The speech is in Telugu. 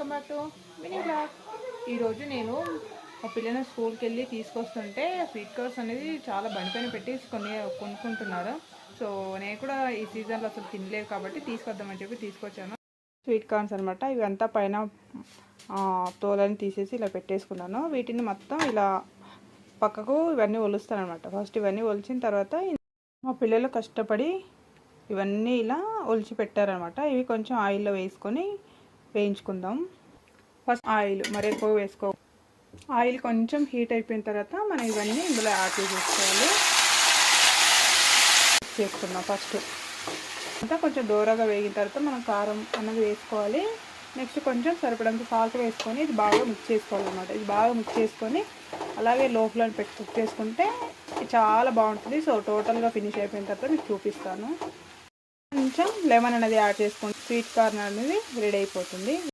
Welcome back to mini blog. ఈరోజు నేను మా పిల్లల్ని స్కూల్కి వెళ్ళి తీసుకొస్తుంటే స్వీట్ కార్స్ అనేది చాలా బండిపైన పెట్టి కొన్ని కొనుక్కుంటున్నారు. సో నేను కూడా ఈ సీజన్లో అసలు తినలేదు కాబట్టి తీసుకొద్దామని చెప్పి తీసుకొచ్చాను. స్వీట్ కార్న్స్ అనమాట ఇవంతా పైన తోలని తీసేసి ఇలా పెట్టేసుకున్నాను. వీటిని మొత్తం ఇలా పక్కకు ఇవన్నీ ఒలుస్తాను అనమాట ఫస్ట్ ఇవన్నీ ఒలిచిన తర్వాత మా పిల్లలు కష్టపడి ఇవన్నీ ఇలా ఒలిచి పెట్టారనమాట ఇవి కొంచెం ఆయిల్లో వేసుకొని వేయించుకుందాం. ఫస్ట్ ఆయిల్ మరి ఎక్కువ వేసుకో. ఆయిల్ కొంచెం హీట్ అయిపోయిన తర్వాత మనం ఇవన్నీ ఇందులో యాడ్ చేసుకోవాలి చేసుకుందాం ఫస్ట్. అంతా కొంచెం దూరగా వేగిన తర్వాత మనం కారం అన్నది వేసుకోవాలి. నెక్స్ట్ కొంచెం సరిపడంత సాల్ట్ వేసుకొని ఇది బాగా మిక్స్ చేసుకోవాలన్నమాట. ఇది బాగా మిక్స్ చేసుకొని అలాగే లోపల పెట్టి కుక్ చేసుకుంటే ఇది చాలా బాగుంటుంది. సో టోటల్గా ఫినిష్ అయిపోయిన తర్వాత మీకు చూపిస్తాను. కొంచెం లెమన్ అనేది యాడ్ చేసుకుంటే స్వీట్ కార్న్ అనేది రెడీ అయిపోతుంది.